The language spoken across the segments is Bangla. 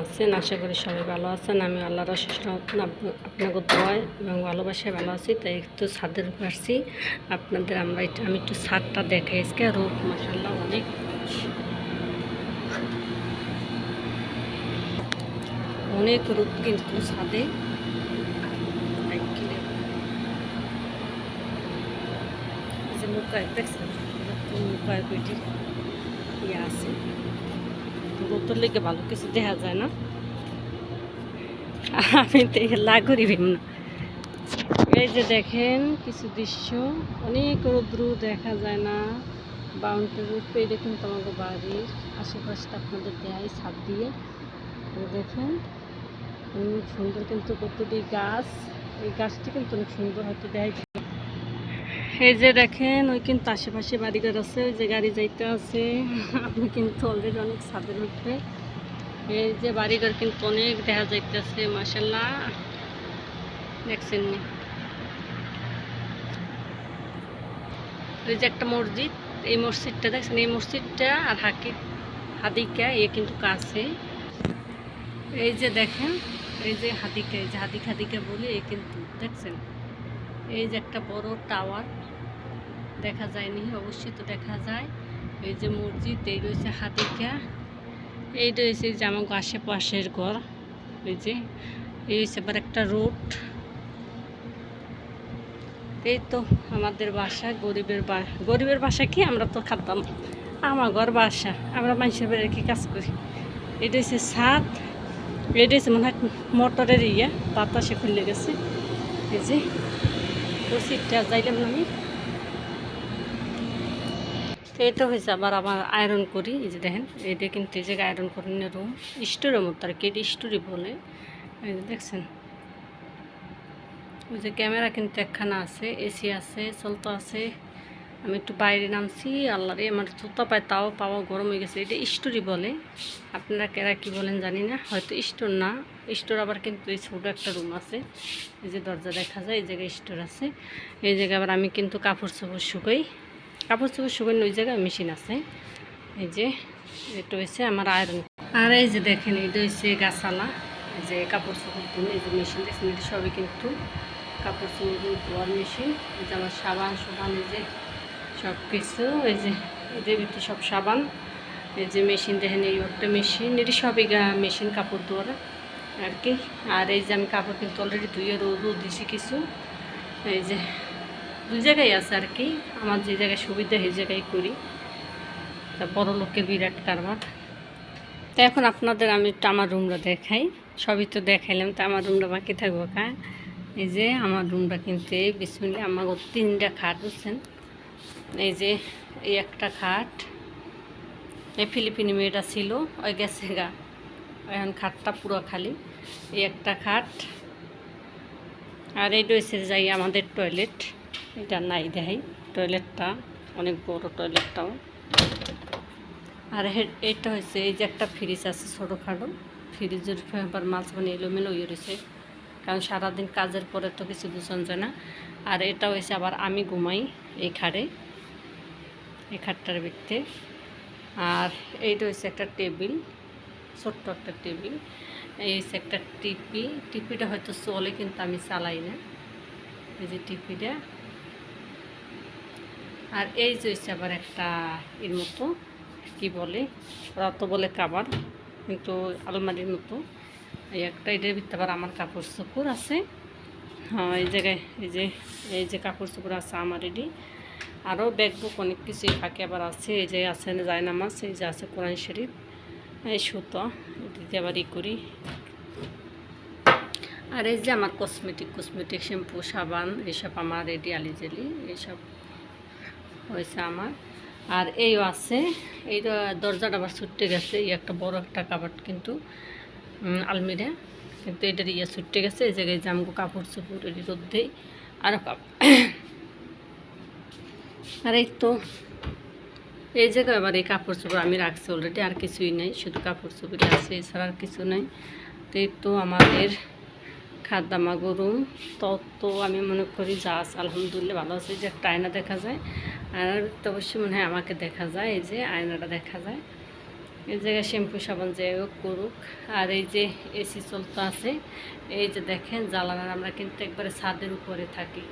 আছেন? আশা করি সবাই ভালো আছেন। আমি আপ- আপনাকে দোয়ায় এবং ভালোবাসায় ভালো আছি, তাই একটু ছাদের উপর আসছি। আপনাদের আমরা আমি একটু ছাদটা দেখাই আজকে। রোদ মশাল্লাহ অনেক। অনেক রোদ কিন্তু ছাদে। মুখায় দেখছেন? কইটি ইয়ে আছে। রোদর লেগে ভালো কিছু দেখা যায় না। আমি তো হেলা করিবিম না। এই যে দেখেন কিছু দৃশ্য, অনেক রৌদ্র দেখা যায় না। বাউন্ডারির উপরে দেখুন তোমাকে বাড়ির আশেপাশটা আপনাদের দেয় ছাদ দিয়ে। দেখেন, অনেক সুন্দর কিন্তু কতটি গাছ, এই গাছটি কিন্তু অনেক সুন্দর হয়তো দেয়। এই যে দেখেন, ওই কিন্তু আশেপাশে বাড়িঘর আছে, ওই যে গাড়ি যাইতে আছে। আমি কিন্তু অলরেডি অনেক ছাদের উঠবে এই যে বাড়িঘর কিন্তু অনেক দেখা যাইতেছে মাসাল্লাহ দেখছেন নি? এই যে একটা মসজিদ, এই মসজিদটা দেখছেন? এই মসজিদটা আর হাকি হাদিকা, এ কিন্তু কাছে। এই যে দেখেন, এই যে হাদিকা, এই যে হাদিক, হাদিকা বলে এ কিন্তু, দেখছেন? এই যে একটা বড় টাওয়ার। দেখা যায়নি, অবশ্যই তো দেখা যায়। এই যে মসজিদ, এই রয়েছে হাতিকা। এই রয়েছে যে আমার আশেপাশের ঘর। এই যে, এই হচ্ছে আবার একটা রোড। এই তো আমাদের বাসা, গরিবের বা, গরিবের বাসা কি? আমরা তো খাতাম আমার ঘর বাসা। আমরা মানুষের বাড়ি কি কাজ করি? এটা হচ্ছে ছাদ। এটা হচ্ছে মনে হয় মোটরের ইয়ে। বাতাসে খুলে গেছে। এই যে ও সিটটা যাইলাম আমি। তো এটা হয়েছে আবার আবার আয়রন করি, এই যে দেখেন, এটা কিন্তু এই জায়গায় আয়রন করি না রুম স্টোরের মতো আর কি, এটা স্টোরি বলে। এই যে দেখছেন, ওই যে ক্যামেরা কিন্তু একখানা আছে এসি আছে, চলতো আছে, আমি একটু বাইরে নামছি আল্লাহরে আমার জুতা পায় তাও পাওয়া গরম হয়ে গেছে, এটা স্টোরি বলে। আপনারা কেরা কি বলেন জানি না, হয়তো স্টোর না স্টোর আবার কিন্তু এই ছোটো একটা রুম আছে, এই যে দরজা দেখা যায়, এই জায়গায় স্টোর আছে, এই জায়গায় আবার আমি কিন্তু কাপড় চোপড় শুকাই। কাপড় চোপড় শুকানো ওই জায়গায় মেশিন আছে। এই যে, এটা হয়েছে আমার আয়রন আর এই যে দেখেন, এটা হচ্ছে গাছালা। এই যে কাপড় চোপড় ধুন এই যে মেশিন দেখছেন, এটা সবই কিন্তু কাপড় চোপড় ধোয়ার মেশিন। এই যে আমার সাবান সাবান, এই যে সব কিছু এই যে এদের ভিতরে সব সাবান। এই যে মেশিন দেখেন, এই একটা মেশিন, এটি সবই মেশিন কাপড় ধোয়ার আর কি। আর এই যে আমি কাপড় কিন্তু অলরেডি ধুয়ে রোদ দিছি কিছু। এই যে দুই জায়গায় আছে আর কি। আমার যে জায়গায় সুবিধা, সেই জায়গায় করি। তা বড় লোকের বিরাট কারবার। তো এখন আপনাদের আমি আমার রুমটা দেখাই। সবই তো দেখাইলাম। তো আমার রুমটা বাকি থাকব কা? এই যে আমার রুমটা কিন্তু, এই বিসমিল্লা আমার তিনটা খাট, বুঝছেন? এই যে এই একটা খাট। এই ফিলিপিনি মেয়েটা ছিল, ওই গেছে গা। এখন খাটটা পুরো খালি। এই একটা খাট। আর এই রয়েছে যাই আমাদের টয়লেট এটা নাই দেখাই। টয়লেটটা অনেক বড় টয়লেটটাও আর এটা হচ্ছে এই যে একটা ফ্রিজ আছে ছোটোখাটো। ফ্রিজের আবার মাছ বানিয়ে এলোমেলো ইয়ে রয়েছে। কারণ সারাদিন কাজের পরে তো কিছু দূষণ যায় না। আর এটা হয়েছে আবার আমি ঘুমাই এই খাটে, এই খাটটার ভিত্তে আর এইটা হচ্ছে একটা টেবিল, ছোট্ট একটা টেবিল। এই হচ্ছে একটা টিপি। টিপিটা হয়তো চলে, কিন্তু আমি চালাই না। এই যে টিপিটা। আর এই যে আবার একটা এর মতো, কি বলে ওরা তো বলে কাবার কিন্তু আলমারির মতো। এই একটা, এটার ভিতরে আবার আমার কাপড় চোপড় আছে। হ্যাঁ এই জায়গায়, এই যে এই যে কাপড় চোপড় আছে আমার এটি। আরও ব্যাগ বুক অনেক কিছুই ফাঁকে আবার আছে। এই যে আছে জায়নামাজ, এই যে আছে কোরআন শরীফ, এই সুতো এদিকে আবার ই করি। আর এই যে আমার কসমেটিক কসমেটিক শ্যাম্পু সাবান এইসব আমার রেডি আলিজেলি এইসব হয়েছে আমার। আর এইও আছে। এই দরজাটা আবার ছুটতে গেছে। এই একটা বড় একটা কাপড় কিন্তু আলমিরা। কিন্তু এটার ইয়ে ছুটতে গেছে। এই জায়গায় জামগো কাপড় চোপড়, এটি রোদ্দেই আরও আর এই তো, এই জায়গায় আবার এই কাপড় চোপড় আমি রাখছি অলরেডি আর কিছুই নেই। শুধু কাপড় চোপড় আছে। এছাড়া আর কিছু নেই। তো এই তো আমাদের খাদ্দামা গরু তো তো আমি মনে করি যা আলহামদুলিল্লাহ ভালো আছে। যে একটা আয়না দেখা যায়। আয়নার অবশ্যই মনে হয় আমাকে দেখা যায়। এই যে আয়নাটা দেখা যায়। এই জায়গায় শ্যাম্পু সাবান যে হোক করুক। আর এই যে এসি চলতে আছে। এই যে দেখেন, জ্বালানার আমরা কিন্তু একবারে ছাদের উপরে থাকি।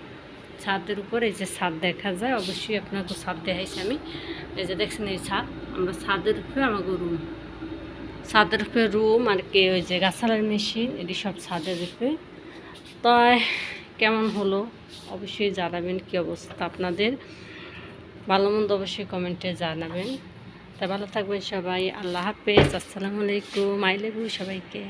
ছাদের উপরে এই যে ছাদ দেখা যায়। অবশ্যই আপনাকে ছাদ দেখাইছি আমি। এই যে দেখছেন এই ছাদ। আমরা ছাদের উপরে আমাকে রুম ছাদের উপরে রুম আর কি ওই যে গাছালার মেশিন এটি সব ছাদের উপরে। তাই কেমন হলো? অবশ্যই জানাবেন কি অবস্থা আপনাদের। ভালো মন্দ অবশ্যই কমেন্টে জানাবেন। তা ভালো থাকবেন সবাই। আল্লাহ হাফেজ। আসসালামু আলাইকুম। আই লেবু সবাইকে।